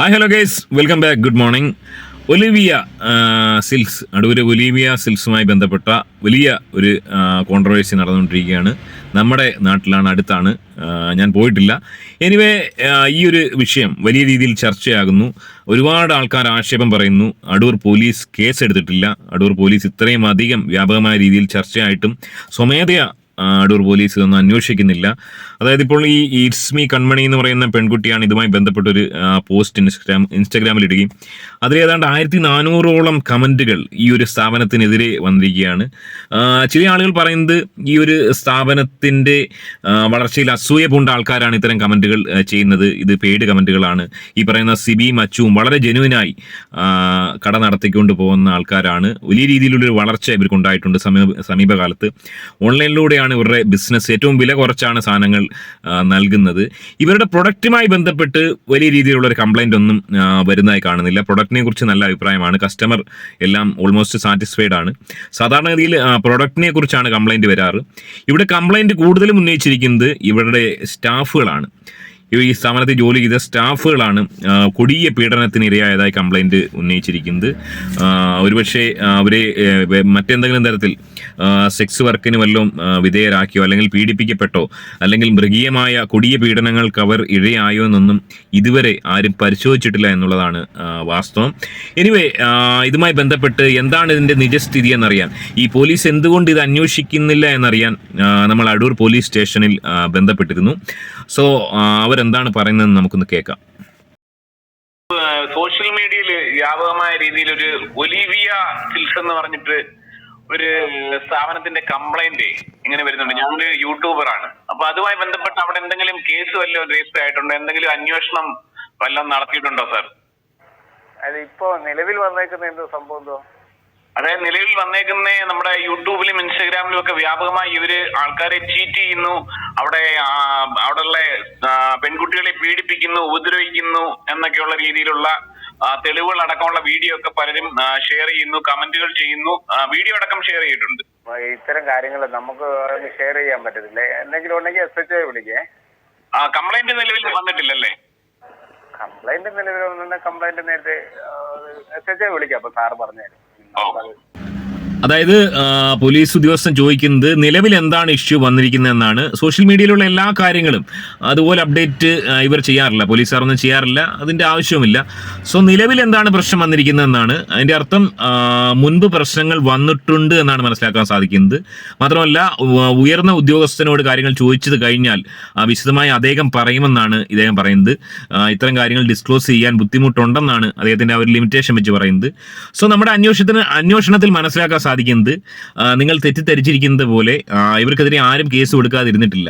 Hi hello guys welcome back good morning Olivia silks Adoor Olivia സിൽക്സുമായി ബന്ധപ്പെട്ട വലിയ ഒരു controversy നടന്നുകൊണ്ടിരിക്കുകയാണ്. നമ്മുടെ നാട്ടിലാണ് അടുത്താണ്. ഞാൻ പോയിട്ടില്ല. എനിവേ ഈ ഒരു വിഷയം വലിയ രീതിയിൽ ചർച്ചയാകുന്നു. ഒരുപാട് ആൾക്കാർ ആക്ഷേപം പറയുന്നു. അടൂർ പോലീസ് കേസ് എടുത്തിട്ടില്ല അടൂർ പോലീസ് ഇത്രയും അധികം വ്യാപകമായ രീതിയിൽ ചർച്ചയായിട്ടും സ്വമേധയാ അടൂർ പോലീസ് ഇതൊന്നും അന്വേഷിക്കുന്നില്ല. അതായത് ഇപ്പോൾ ഈ ഇറ്റ്സ് മീ കൺമണി എന്ന് പറയുന്ന പെൺകുട്ടിയാണ് ഇതുമായി ബന്ധപ്പെട്ട ഒരു പോസ്റ്റ് ഇൻസ്റ്റാഗ്രാം ഇൻസ്റ്റാഗ്രാമിൽ ഇടുകയും അതിൽ ഏതാണ്ട് ആയിരത്തി നാനൂറോളം കമന്റുകൾ ഈ ഒരു സ്ഥാപനത്തിനെതിരെ വന്നിരിക്കുകയാണ്. ചില ആളുകൾ പറയുന്നത് ഈ ഒരു സ്ഥാപനത്തിന്റെ വളർച്ചയിൽ അസൂയ പൂണ്ട ആൾക്കാരാണ് ഇത്തരം കമന്റുകൾ ചെയ്യുന്നത്. ഇത് പെയ്ഡ് കമന്റുകളാണ് ഈ പറയുന്ന സിബിയും അച്ചുവും വളരെ ജെനുവിനായി കട നടത്തിക്കൊണ്ട് പോകുന്ന ആൾക്കാരാണ്. വലിയ രീതിയിലുള്ളൊരു വളർച്ച ഇവർക്കുണ്ടായിട്ടുണ്ട് സമീപ സമീപകാലത്ത്. ഓൺലൈനിലൂടെയാണ് ഇവരുടെ ബിസിനസ് ഏറ്റവും വില കുറച്ചാണ് സാധനങ്ങൾ നൽകുന്നത്. ഇവരുടെ പ്രൊഡക്റ്റുമായി ബന്ധപ്പെട്ട് വലിയ രീതിയിലുള്ള ഒരു കംപ്ലൈന്റ് ഒന്നും വരുന്നതായി കാണുന്നില്ല. പ്രൊഡക്റ്റിനെ കുറിച്ച് നല്ല അഭിപ്രായമാണ്. കസ്റ്റമർ എല്ലാം ഓൾമോസ്റ്റ് സാറ്റിസ്ഫൈഡ് ആണ്. സാധാരണഗതിയിൽ പ്രൊഡക്റ്റിനെ കുറിച്ചാണ് കംപ്ലൈന്റ് വരാറ്. ഇവിടെ കംപ്ലൈന്റ് കൂടുതലും ഉന്നയിച്ചിരിക്കുന്നത് ഇവരുടെ സ്റ്റാഫുകളാണ് ഈ സ്ഥാപനത്തിൽ ജോലി ചെയ്ത സ്റ്റാഫുകളാണ് കൊടിയ പീഡനത്തിന് ഇരയായതായി കംപ്ലൈന്റ് ഉന്നയിച്ചിരിക്കുന്നത് ഒരുപക്ഷെ അവരെ മറ്റെന്തെങ്കിലും തരത്തിൽ സെക്സ് വർക്കിന് വല്ലതും വിധേയരാക്കിയോ അല്ലെങ്കിൽ പീഡിപ്പിക്കപ്പെട്ടോ അല്ലെങ്കിൽ മൃഗീയമായ കൊടിയ പീഡനങ്ങൾക്ക് അവർ ഇഴയായോ എന്നൊന്നും ഇതുവരെ ആരും പരിശോധിച്ചിട്ടില്ല എന്നുള്ളതാണ് വാസ്തവം. എനിവേ ഇതുമായി ബന്ധപ്പെട്ട് എന്താണ് ഇതിന്റെ നിജസ്ഥിതി എന്നറിയാൻ ഈ പോലീസ് എന്തുകൊണ്ട് ഇത് അന്വേഷിക്കുന്നില്ല എന്നറിയാൻ നമ്മൾ അടൂർ പോലീസ് സ്റ്റേഷനിൽ ബന്ധപ്പെട്ടിരുന്നു. സോ അവരെന്താണ് പറയുന്നതെന്ന് നമുക്കൊന്ന് കേൾക്കാം. സോഷ്യൽ മീഡിയയിൽ വ്യാപകമായ രീതിയിൽ ഒരു ഒലിവിയ സിൽസ് എന്ന് പറഞ്ഞിട്ട് ഒരു സ്ഥാപനത്തിന്റെ കംപ്ലൈന്റ് ഇങ്ങനെ വരുന്നുണ്ട്. ഞാനൊരു യൂട്യൂബറാണ്. അപ്പൊ അതുമായി ബന്ധപ്പെട്ട് അവിടെ എന്തെങ്കിലും കേസ് വല്ലതും രജിസ്റ്റർ ആയിട്ടുണ്ടോ? എന്തെങ്കിലും അന്വേഷണം വല്ലതും നടത്തിയിട്ടുണ്ടോ സാർ? അത് ഇപ്പോ നിലവിൽ വന്നേക്കുന്ന എന്തോ സംഭവം എന്തോ? അതായത് നിലവിൽ വന്നേക്കുന്ന നമ്മുടെ യൂട്യൂബിലും ഇൻസ്റ്റഗ്രാമിലും ഒക്കെ വ്യാപകമായി ഇവർ ആൾക്കാരെ ചീറ്റ് ചെയ്യുന്നു. അവിടെ അവിടെയുള്ള പെൺകുട്ടികളെ പീഡിപ്പിക്കുന്നു ഉപദ്രവിക്കുന്നു എന്നൊക്കെയുള്ള രീതിയിലുള്ള തെളിവുകൾ അടക്കമുള്ള വീഡിയോ ഒക്കെ പലരും ഷെയർ ചെയ്യുന്നു കമന്റുകൾ ചെയ്യുന്നു. വീഡിയോ അടക്കം ഷെയർ ചെയ്തിട്ടുണ്ട്. ഇത്തരം കാര്യങ്ങൾ നമുക്ക് ഷെയർ ചെയ്യാൻ പറ്റത്തില്ല. എന്തെങ്കിലും ഉണ്ടെങ്കിൽ എസ് എച്ച് വിളിക്കേ. കംപ്ലൈന്റ് നിലവിൽ വന്നിട്ടില്ലല്ലേ? കംപ്ലൈന്റ് നിലവിൽ വന്ന കംപ്ലൈന്റ് നേരത്തെ എസ് എച്ച് വിളിക്കാം അപ്പൊ സാറ് പറഞ്ഞു Oh. അതായത് പോലീസ് ഉദ്യോഗസ്ഥൻ ചോദിക്കുന്നത് നിലവിൽ എന്താണ് ഇഷ്യൂ വന്നിരിക്കുന്നതെന്നാണ്. സോഷ്യൽ മീഡിയയിലുള്ള എല്ലാ കാര്യങ്ങളും അതുപോലെ അപ്ഡേറ്റ് ഇവർ ചെയ്യാറില്ല. പോലീസുകാരൊന്നും ചെയ്യാറില്ല. അതിന്റെ ആവശ്യവുമില്ല. സോ നിലവിൽ എന്താണ് പ്രശ്നം വന്നിരിക്കുന്നതെന്നാണ്. അതിന്റെ അർത്ഥം മുൻപ് പ്രശ്നങ്ങൾ വന്നിട്ടുണ്ട് എന്നാണ് മനസ്സിലാക്കാൻ സാധിക്കുന്നത്. മാത്രമല്ല ഉയർന്ന ഉദ്യോഗസ്ഥനോട് കാര്യങ്ങൾ ചോദിച്ചത് കഴിഞ്ഞാൽ വിശദമായി അദ്ദേഹം പറയുമെന്നാണ് ഇദ്ദേഹം പറയുന്നത്. ഇത്തരം കാര്യങ്ങൾ ഡിസ്ക്ലോസ് ചെയ്യാൻ ബുദ്ധിമുട്ടുണ്ടെന്നാണ് അദ്ദേഹത്തിന്റെ ആ ഒരു ലിമിറ്റേഷൻ വെച്ച് പറയുന്നത്. സോ നമ്മുടെ അന്വേഷണത്തിന് അന്വേഷണത്തിൽ മനസ്സിലാക്കാൻ സാധിക്കുന്നത് നിങ്ങൾ തെറ്റിദ്ധരിച്ചിരിക്കുന്നത് പോലെ ഇവർക്കെതിരെ ആരും കേസ് കൊടുക്കാതിരുന്നിട്ടില്ല.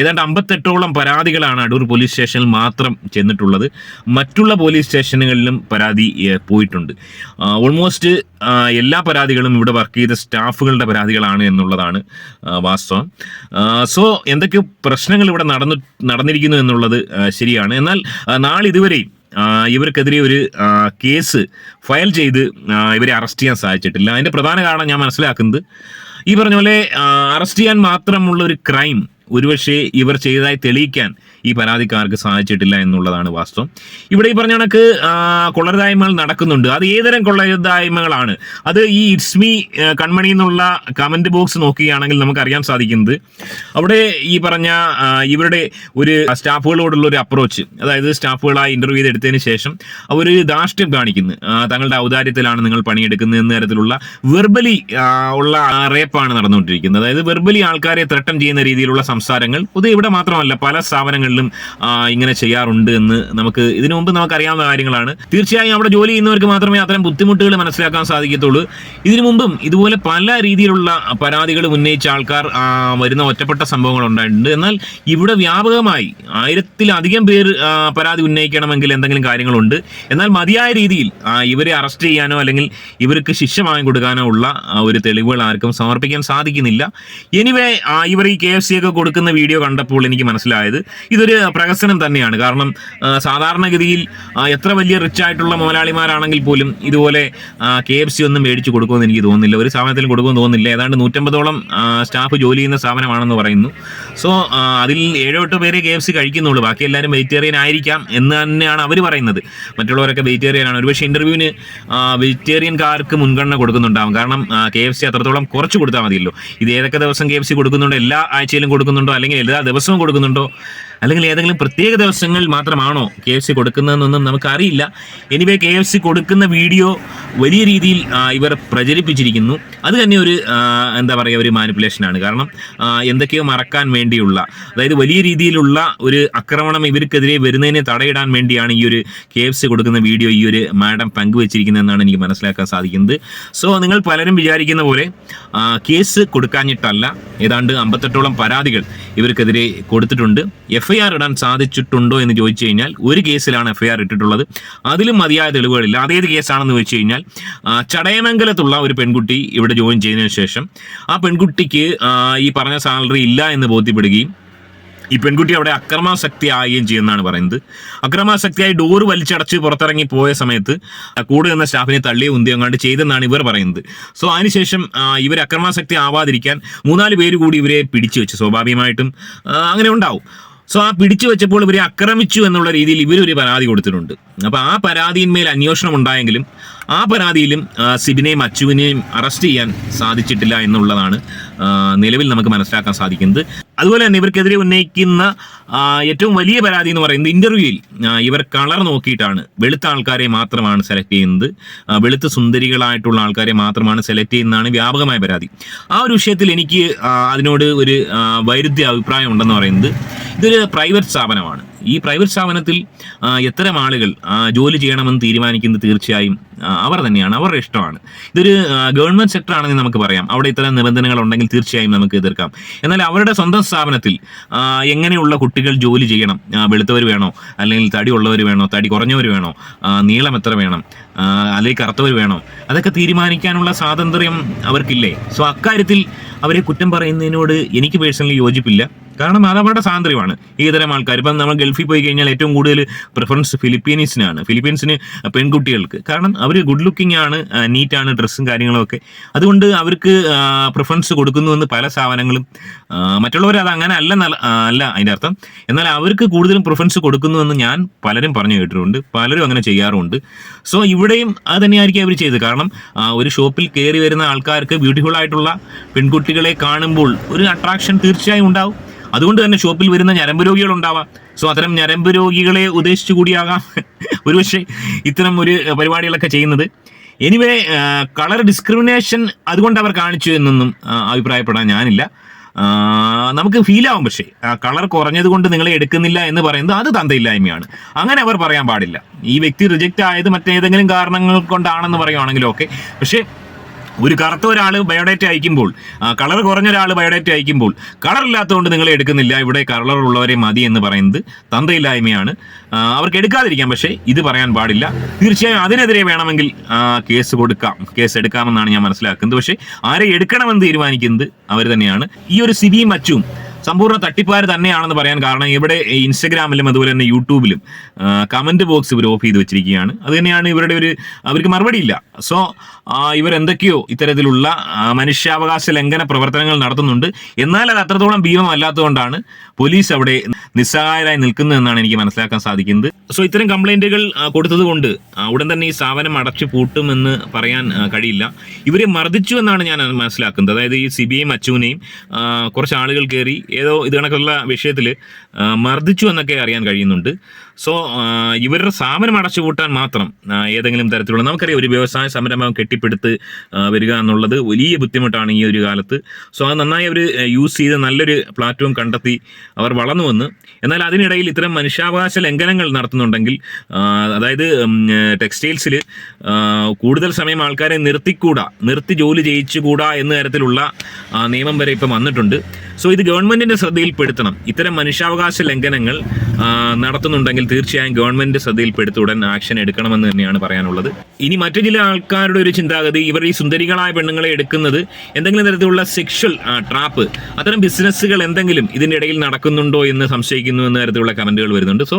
ഏതാണ്ട് അമ്പത്തെട്ടോളം പരാതികളാണ് അടൂർ പോലീസ് സ്റ്റേഷനിൽ മാത്രം ചെന്നിട്ടുള്ളത്. മറ്റുള്ള പോലീസ് സ്റ്റേഷനുകളിലും പരാതി പോയിട്ടുണ്ട്. ഓൾമോസ്റ്റ് എല്ലാ പരാതികളും ഇവിടെ വർക്ക് ചെയ്ത സ്റ്റാഫുകളുടെ പരാതികളാണ് എന്നുള്ളതാണ് വാസ്തവം. സോ എന്തൊക്കെ പ്രശ്നങ്ങൾ ഇവിടെ നടന്നു നടന്നിരിക്കുന്നു എന്നുള്ളത് ശരിയാണ്. എന്നാൽ നാളെ നാളിതുവരെയും ആ, ഇവർക്കെതിരെ ഒരു കേസ് ഫയൽ ചെയ്ത് ഇവരെ അറസ്റ്റ് ചെയ്യാൻ സാധിച്ചിട്ടില്ല. അതിന്റെ പ്രധാന കാരണം ഞാൻ മനസ്സിലാക്കുന്നത് ഈ പറഞ്ഞ പോലെ അറസ്റ്റ് ചെയ്യാൻ മാത്രമുള്ള ഒരു ക്രൈം ഒരുപക്ഷെ ഇവർ ചെയ്തതായി തെളിയിക്കാൻ ഈ പരാതിക്കാർക്ക് സാധിച്ചിട്ടില്ല എന്നുള്ളതാണ് വാസ്തവം. ഇവിടെ ഈ പറഞ്ഞ കണക്ക് കൊള്ളരുതായ്മകൾ നടക്കുന്നുണ്ട്. അത് ഏതരം കൊള്ളരുതായ്മകളാണ്? അത് ഈ ഇറ്റ്സ്മി കൺമണി എന്നുള്ള കമന്റ് ബോക്സ് നോക്കുകയാണെങ്കിൽ നമുക്ക് അറിയാൻ സാധിക്കുന്നത്. അവിടെ ഈ പറഞ്ഞ ഇവരുടെ ഒരു സ്റ്റാഫുകളോടുള്ള ഒരു അപ്രോച്ച് അതായത് സ്റ്റാഫുകളായി ഇന്റർവ്യൂ ചെയ്തെടുത്തതിന് ശേഷം അവർ ധാർഷ്ട്യം കാണിക്കുന്നു. തങ്ങളുടെ ഔദാര്യത്തിലാണ് നിങ്ങൾ പണിയെടുക്കുന്നത് എന്ന തരത്തിലുള്ള വെർബലി ഉള്ള റേപ്പാണ് നടന്നുകൊണ്ടിരിക്കുന്നത്. അതായത് വെർബലി ആൾക്കാരെ ത്രട്ടം ചെയ്യുന്ന രീതിയിലുള്ള സംസാരങ്ങൾ ഇത് ഇവിടെ മാത്രമല്ല പല സ്ഥാപനങ്ങളിലും ആ, ഇങ്ങനെ ചെയ്യാറുണ്ട് എന്ന് നമുക്ക് ഇതിനു മുമ്പ് നമുക്ക് അറിയാവുന്ന കാര്യങ്ങളാണ്. തീർച്ചയായും അവിടെ ജോലി ചെയ്യുന്നവർക്ക് മാത്രമേ അത്തരം ബുദ്ധിമുട്ടുകൾ മനസ്സിലാക്കാൻ സാധിക്കത്തുള്ളൂ. ഇതിനു മുമ്പും ഇതുപോലെ പല രീതിയിലുള്ള പരാതികൾ ഉന്നയിച്ച ആൾക്കാർ വരുന്ന ഒറ്റപ്പെട്ട സംഭവങ്ങൾ ഉണ്ടായിട്ടുണ്ട്. എന്നാൽ ഇവിടെ വ്യാപകമായി ആയിരത്തിലധികം പേർ പരാതി ഉന്നയിക്കണമെങ്കിൽ എന്തെങ്കിലും കാര്യങ്ങളുണ്ട്. എന്നാൽ മതിയായ രീതിയിൽ ഇവരെ അറസ്റ്റ് ചെയ്യാനോ അല്ലെങ്കിൽ ഇവർക്ക് ശിക്ഷ വാങ്ങിക്കൊടുക്കാനോ ഉള്ള ഒരു തെളിവുകൾ ആർക്കും സമർപ്പിക്കാൻ സാധിക്കുന്നില്ല. എനിവേ ഇവർ ഈ കെ എഫ് സി ഒക്കെ കൊടുക്കുന്ന വീഡിയോ കണ്ടപ്പോൾ എനിക്ക് മനസ്സിലായത് ഇത് ഇതൊരു പ്രഹസനം തന്നെയാണ്. കാരണം സാധാരണഗതിയിൽ എത്ര വലിയ റിച്ച് ആയിട്ടുള്ള മുതലാളിമാരാണെങ്കിൽ പോലും ഇതുപോലെ കെ എഫ് സി ഒന്നും മേടിച്ച് കൊടുക്കുമെന്ന് എനിക്ക് തോന്നുന്നില്ല. ഒരു സ്ഥാപനത്തിലും കൊടുക്കുമെന്ന് തോന്നുന്നില്ല. ഏതാണ്ട് നൂറ്റമ്പതോളം സ്റ്റാഫ് ജോലി ചെയ്യുന്ന സ്ഥാപനമാണെന്ന് പറയുന്നു. സോ അതിൽ ഏഴോ എട്ടോ പേരെ കെ എഫ് സി കഴിക്കുന്നുള്ളൂ. ബാക്കി എല്ലാവരും വെജിറ്റേറിയൻ ആയിരിക്കാം എന്ന് തന്നെയാണ് അവർ പറയുന്നത്. മറ്റുള്ളവരൊക്കെ വെജിറ്റേറിയൻ ആണ്. ഒരുപക്ഷെ ഇന്റർവ്യൂവിന് വെജിറ്റേറിയൻകാർക്ക് മുൻഗണന കൊടുക്കുന്നുണ്ടാവും. കാരണം കെ എഫ് സി അത്രത്തോളം കുറച്ച് കൊടുത്താൽ മതിയല്ലോ. ഇത് ഏതൊക്കെ ദിവസം കെ എഫ് സി കൊടുക്കുന്നുണ്ടോ? എല്ലാ ആഴ്ചയിലും കൊടുക്കുന്നുണ്ടോ? അല്ലെങ്കിൽ എല്ലാ ദിവസവും കൊടുക്കുന്നുണ്ടോ? അല്ലെങ്കിൽ ഏതെങ്കിലും പ്രത്യേക ദിവസങ്ങളിൽ മാത്രമാണോ കെ എഫ് സി കൊടുക്കുന്നതെന്നൊന്നും നമുക്കറിയില്ല. എനിവേ കെ എഫ് സി കൊടുക്കുന്ന വീഡിയോ വലിയ രീതിയിൽ ഇവർ പ്രചരിപ്പിച്ചിരിക്കുന്നു. അത് തന്നെ ഒരു എന്താ പറയുക ഒരു മാനിപ്പുലേഷനാണ് കാരണം എന്തൊക്കെയോ മറക്കാൻ വേണ്ടിയുള്ള അതായത് വലിയ രീതിയിലുള്ള ഒരു ആക്രമണം ഇവർക്കെതിരെ വരുന്നതിനെ തടയിടാൻ വേണ്ടിയാണ് ഈ ഒരു കെ എഫ് സി കൊടുക്കുന്ന വീഡിയോ ഈ ഒരു മാഡം പങ്കുവച്ചിരിക്കുന്നതെന്നാണ് എനിക്ക് മനസ്സിലാക്കാൻ സാധിക്കുന്നത്. സോ നിങ്ങൾ പലരും വിചാരിക്കുന്ന പോലെ കേസ് കൊടുക്കാഞ്ഞിട്ടല്ല. ഏതാണ്ട് അമ്പത്തെട്ടോളം പരാതികൾ ഇവർക്കെതിരെ കൊടുത്തിട്ടുണ്ട്. എഫ് ഐ ആർ ഇടാൻ സാധിച്ചിട്ടുണ്ടോ എന്ന് ചോദിച്ചു കഴിഞ്ഞാൽ ഒരു കേസിലാണ് എഫ്ഐആർ ഇട്ടിട്ടുള്ളത്. അതിലും മതിയായ തെളിവുകളില്ല. അതേത് കേസാണെന്ന് വെച്ച് കഴിഞ്ഞാൽ ചടയമംഗലത്തുള്ള ഒരു പെൺകുട്ടി ഇവിടെ ജോയിൻ ചെയ്തതിനു ശേഷം ആ പെൺകുട്ടിക്ക് ഈ പറഞ്ഞ സാലറി ഇല്ല എന്ന് ബോധ്യപ്പെടുകയും ഈ പെൺകുട്ടി അവിടെ അക്രമാസക്തി ആകുകയും ചെയ്യുന്നതാണ് പറയുന്നത്. അക്രമാസക്തിയായി ഡോറ് വലിച്ചടച്ച് പുറത്തിറങ്ങി പോയ സമയത്ത് കൂടെ നിന്ന സ്റ്റാഫിനെ തള്ളിയ ഉന്തി അങ്ങാണ്ട് ചെയ്തെന്നാണ് ഇവർ പറയുന്നത്. സോ അതിനുശേഷം ഇവർ അക്രമാസക്തി ആവാതിരിക്കാൻ മൂന്നാൽ പേര് കൂടി ഇവരെ പിടിച്ചു വെച്ചു. സ്വാഭാവികമായിട്ടും അങ്ങനെ ഉണ്ടാവും. സോ ആ പിടിച്ചു വെച്ചപ്പോൾ ഇവരെ ആക്രമിച്ചു എന്നുള്ള രീതിയിൽ ഇവരൊരു പരാതി കൊടുത്തിട്ടുണ്ട്. അപ്പോൾ ആ പരാതിയിന്മേൽ അന്വേഷണം ഉണ്ടായെങ്കിലും ആ പരാതിയിലും സിബിനെയും അച്ചുവിനെയും അറസ്റ്റ് ചെയ്യാൻ സാധിച്ചിട്ടില്ല എന്നുള്ളതാണ് നിലവിൽ നമുക്ക് മനസ്സിലാക്കാൻ സാധിക്കുന്നത്. അതുപോലെ തന്നെ ഇവർക്കെതിരെ ഉന്നയിക്കുന്ന ഏറ്റവും വലിയ പരാതി എന്ന് പറയുന്നത് ഇന്റർവ്യൂവിൽ ഇവർ കളർ നോക്കിയിട്ടാണ്. വെളുത്ത ആൾക്കാരെ മാത്രമാണ് സെലക്ട് ചെയ്യുന്നത്. വെളുത്ത സുന്ദരികളായിട്ടുള്ള ആൾക്കാരെ മാത്രമാണ് സെലക്ട് ചെയ്യുന്നതാണ് വ്യാപകമായ പരാതി. ആ ഒരു വിഷയത്തിൽ എനിക്ക് അതിനോട് ഒരു വൈരുദ്ധ്യ അഭിപ്രായം ഉണ്ടെന്ന് പറയുന്നത് ഇതൊരു പ്രൈവറ്റ് സ്ഥാപനമാണ്. ഈ പ്രൈവറ്റ് സ്ഥാപനത്തിൽ എത്തരം ആളുകൾ ജോലി ചെയ്യണമെന്ന് തീരുമാനിക്കുന്നത് തീർച്ചയായും അവർ തന്നെയാണ് അവരുടെ ഇഷ്ടമാണ്. ഇതൊരു ഗവൺമെന്റ് സെക്ടർ ആണെന്ന് നമുക്ക് പറയാം. അവിടെ ഇത്തരം നിബന്ധനകൾ ഉണ്ടെങ്കിൽ തീർച്ചയായും നമുക്ക് എതിർക്കാം. എന്നാൽ അവരുടെ സ്വന്തം സ്ഥാപനത്തിൽ എങ്ങനെയുള്ള കുട്ടികൾ ജോലി ചെയ്യണം? വെളുത്തവർ വേണോ? അല്ലെങ്കിൽ തടി ഉള്ളവർ വേണോ? തടി കുറഞ്ഞവർ വേണോ? നീളം എത്ര വേണം? അല്ലെങ്കിൽ കറുത്തവർ വേണോ. അതൊക്കെ തീരുമാനിക്കാനുള്ള സ്വാതന്ത്ര്യം അവർക്കില്ലേ? സോ അക്കാര്യത്തിൽ അവരെ കുറ്റം പറയുന്നതിനോട് എനിക്ക് പേഴ്സണലി യോജിപ്പില്ല. കാരണം അത് അവരുടെ സ്വാതന്ത്ര്യമാണ്. ഏതരം ആൾക്കാർ. ഇപ്പം നമ്മൾ ഗൾഫിൽ പോയി കഴിഞ്ഞാൽ ഏറ്റവും കൂടുതൽ പ്രിഫറൻസ് ഫിലിപ്പീനീസിനാണ് ഫിലിപ്പീൻസിന് പെൺകുട്ടികൾക്ക്. കാരണം അവർ ഗുഡ് ലുക്കിംഗ് ആണ് നീറ്റാണ് ഡ്രസ്സും കാര്യങ്ങളൊക്കെ. അതുകൊണ്ട് അവർക്ക് പ്രിഫറൻസ് കൊടുക്കുന്നുവെന്ന് പല സ്ഥാപനങ്ങളും മറ്റുള്ളവർ അത് അങ്ങനെ അല്ല അല്ല അതിന്റെ അർത്ഥം. എന്നാൽ അവർക്ക് കൂടുതലും പ്രിഫറൻസ് കൊടുക്കുന്നുവെന്ന് ഞാൻ പലരും പറഞ്ഞു കേട്ടിട്ടുണ്ട്. പലരും അങ്ങനെ ചെയ്യാറുമുണ്ട് സോ ഇവിടെയും അത് തന്നെയായിരിക്കും അവർ ചെയ്തത്. കാരണം ഒരു ഷോപ്പിൽ കയറി വരുന്ന ആൾക്കാർക്ക് ബ്യൂട്ടിഫുൾ ആയിട്ടുള്ള പെൺകുട്ടികളെ കാണുമ്പോൾ ഒരു അട്രാക്ഷൻ തീർച്ചയായും ഉണ്ടാവും. അതുകൊണ്ട് തന്നെ ഷോപ്പിൽ വരുന്ന ഞരമ്പ് രോഗികൾ ഉണ്ടാവാം. സോ അത്തരം ഞരമ്പ് രോഗികളെ ഉദ്ദേശിച്ചു കൂടിയാകാം. ഒരുപക്ഷെ ഇത്തരം ഒരു പരിപാടികളൊക്കെ ചെയ്യുന്നത്. എനിവേ കളർ ഡിസ്ക്രിമിനേഷൻ അതുകൊണ്ട് അവർ കാണിച്ചു എന്നൊന്നും അഭിപ്രായപ്പെടാൻ ഞാനില്ല. നമുക്ക് ഫീൽ ആവും പക്ഷേ. കളർ കുറഞ്ഞത് കൊണ്ട് നിങ്ങൾ എടുക്കുന്നില്ല എന്ന് പറയുന്നത് അത് തന്തയില്ലായ്മയാണ്. അങ്ങനെ അവർ പറയാൻ പാടില്ല. ഈ വ്യക്തി റിജക്റ്റ് ആയത് മറ്റേതെങ്കിലും കാരണങ്ങൾ കൊണ്ടാണെന്ന് പറയുവാണെങ്കിലും ഓക്കെ പക്ഷേ ഒരു കറുത്ത ഒരാൾ ബയോഡേറ്റ അയക്കുമ്പോൾ കളർ കുറഞ്ഞ ഒരാൾ ബയോഡേറ്റ അയക്കുമ്പോൾ കളർ ഇല്ലാത്തതുകൊണ്ട് നിങ്ങൾ എടുക്കുന്നില്ല ഇവിടെ കളർ ഉള്ളവരെ മതി എന്ന് പറയുന്നത് തന്തയില്ലായ്മയാണ്. ആ, അവർക്ക് എടുക്കാതിരിക്കാം പക്ഷേ ഇത് പറയാൻ പാടില്ല. തീർച്ചയായും അതിനെതിരെ വേണമെങ്കിൽ കേസ് കൊടുക്കാം. കേസ് എടുക്കാമെന്നാണ് ഞാൻ മനസ്സിലാക്കുന്നത്. പക്ഷേ ആരെ എടുക്കണമെന്ന് തീരുമാനിക്കുന്നത് അവർ തന്നെയാണ്. ഈ ഒരു സിബിയും മച്ചും സമ്പൂർണ തട്ടിപ്പാര് തന്നെയാണെന്ന് പറയാൻ കാരണം ഇവിടെ ഇൻസ്റ്റഗ്രാമിലും അതുപോലെ തന്നെ യൂട്യൂബിലും കമന്റ് ബോക്സ് ഇവർ ഓഫ് ചെയ്ത് വെച്ചിരിക്കുകയാണ്. അത് തന്നെയാണ് ഇവരുടെ ഒരു അവർക്ക് മറുപടിയില്ല. സോ ഇവർ എന്തൊക്കെയോ ഇത്തരത്തിലുള്ള മനുഷ്യാവകാശ ലംഘന പ്രവർത്തനങ്ങൾ നടത്തുന്നുണ്ട്. എന്നാൽ അത് അത്രത്തോളം ഭീമമല്ലാത്തതുകൊണ്ടാണ് പോലീസ് അവിടെ നിസ്സഹായരായി നിൽക്കുന്നതെന്നാണ് എനിക്ക് മനസ്സിലാക്കാൻ സാധിക്കുന്നത്. സോ ഇത്തരം കംപ്ലൈന്റുകൾ കൊടുത്തതുകൊണ്ട് ഉടൻ തന്നെ ഈ സ്ഥാപനം അടച്ചു പൂട്ടുമെന്ന് പറയാൻ കഴിയില്ല. ഇവരെ മർദ്ദിച്ചു എന്നാണ് ഞാൻ മനസ്സിലാക്കുന്നത്. അതായത് ഈ സിബിഐയും അച്ചുവിനെയും കുറച്ച് ആളുകൾ കയറി ഏതോ ഇത് കണക്കുള്ള വിഷയത്തിൽ മർദ്ദിച്ചു എന്നൊക്കെ അറിയാൻ കഴിയുന്നുണ്ട്. സോ ഇവരുടെ സ്ഥാപനം അടച്ചുപൂട്ടാൻ മാത്രം ഏതെങ്കിലും തരത്തിലുള്ള നമുക്കറിയാം ഒരു വ്യവസായ സംരംഭം കെട്ടിപ്പടുത്ത് വരിക എന്നുള്ളത് വലിയ ബുദ്ധിമുട്ടാണ് ഈ ഒരു കാലത്ത്. സോ അത് നന്നായി അവർ യൂസ് ചെയ്ത് നല്ലൊരു പ്ലാറ്റ്ഫോം കണ്ടെത്തി അവർ വളർന്നു വന്ന്. എന്നാൽ അതിനിടയിൽ ഇത്തരം മനുഷ്യാവകാശ ലംഘനങ്ങൾ നടത്തുന്നുണ്ടെങ്കിൽ അതായത് ടെക്സ്റ്റൈൽസിൽ കൂടുതൽ സമയം ആൾക്കാരെ നിർത്തിക്കൂടാ നിർത്തി ജോലി ചെയ്യിച്ചുകൂടാ എന്ന തരത്തിലുള്ള നിയമം വരെ ഇപ്പം വന്നിട്ടുണ്ട്. സോ ഇത് ഗവൺമെന്റിന്റെ ശ്രദ്ധയിൽപ്പെടുത്തണം. ഇത്തരം മനുഷ്യാവകാശ ലംഘനങ്ങൾ നടത്തുന്നുണ്ടെങ്കിൽ തീർച്ചയായും ഗവൺമെന്റ് ശ്രദ്ധയിൽപ്പെടുത്തി ഉടൻ ആക്ഷൻ എടുക്കണമെന്ന് തന്നെയാണ് പറയാനുള്ളത്. ഇനി മറ്റു ചില ആൾക്കാരുടെ ഒരു ചിന്താഗതി ഇവർ ഈ സുന്ദരികളായ പെണ്ണുങ്ങളെ എടുക്കുന്നത് എന്തെങ്കിലും തരത്തിലുള്ള സെക്ഷൽ ട്രാപ്പ് അത്തരം ബിസിനസ്സുകൾ എന്തെങ്കിലും ഇതിന്റെ ഇടയിൽ നടക്കുന്നുണ്ടോ എന്ന് സംശയിക്കുന്നു എന്ന തരത്തിലുള്ള കമന്റുകൾ വരുന്നുണ്ട്. സോ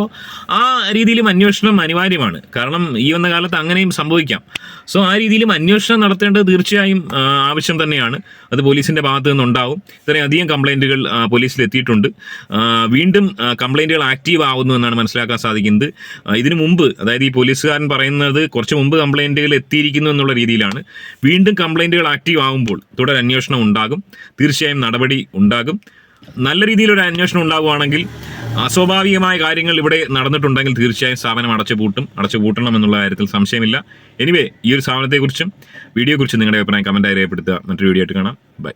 ആ രീതിയിലും അന്വേഷണം അനിവാര്യമാണ്. കാരണം ഈ വന്ന കാലത്ത് അങ്ങനെയും സംഭവിക്കാം. സോ ആ രീതിയിലും അന്വേഷണം നടത്തേണ്ടത് തീർച്ചയായും ആവശ്യം തന്നെയാണ്. അത് പോലീസിന്റെ ഭാഗത്തു നിന്നുണ്ടാവും. ഇത്രയും അധികം പോലീസിൽ എത്തിയിട്ടുണ്ട് വീണ്ടും കംപ്ലൈന്റുകൾ ആക്റ്റീവ് ആവുന്നു എന്നാണ് മനസ്സിലാക്കാൻ സാധിക്കുന്നത്. ഇതിനു മുമ്പ് അതായത് ഈ പോലീസുകാരൻ പറയുന്നത് കുറച്ച് മുമ്പ് കംപ്ലൈന്റുകൾ എത്തിയിരിക്കുന്നു എന്നുള്ള രീതിയിലാണ്. വീണ്ടും കംപ്ലൈന്റുകൾ ആക്റ്റീവ് ആകുമ്പോൾ തുടർ അന്വേഷണം ഉണ്ടാകും. തീർച്ചയായും നടപടി ഉണ്ടാകും. നല്ല രീതിയിലൊരു അന്വേഷണം ഉണ്ടാവുകയാണെങ്കിൽ അസ്വാഭാവികമായ കാര്യങ്ങൾ ഇവിടെ നടന്നിട്ടുണ്ടെങ്കിൽ തീർച്ചയായും സ്ഥാപനം അടച്ചു പൂട്ടും അടച്ചു പൂട്ടണം എന്നുള്ള കാര്യത്തിൽ സംശയമില്ല. എനിവേ ഈ ഒരു സ്ഥാപനത്തെക്കുറിച്ചും വീഡിയോയെക്കുറിച്ചും നിങ്ങളുടെ അഭിപ്രായം കമന്റായി രേഖപ്പെടുത്തുക. മറ്റൊരു വീഡിയോ ആയിട്ട് കാണാം. ബൈ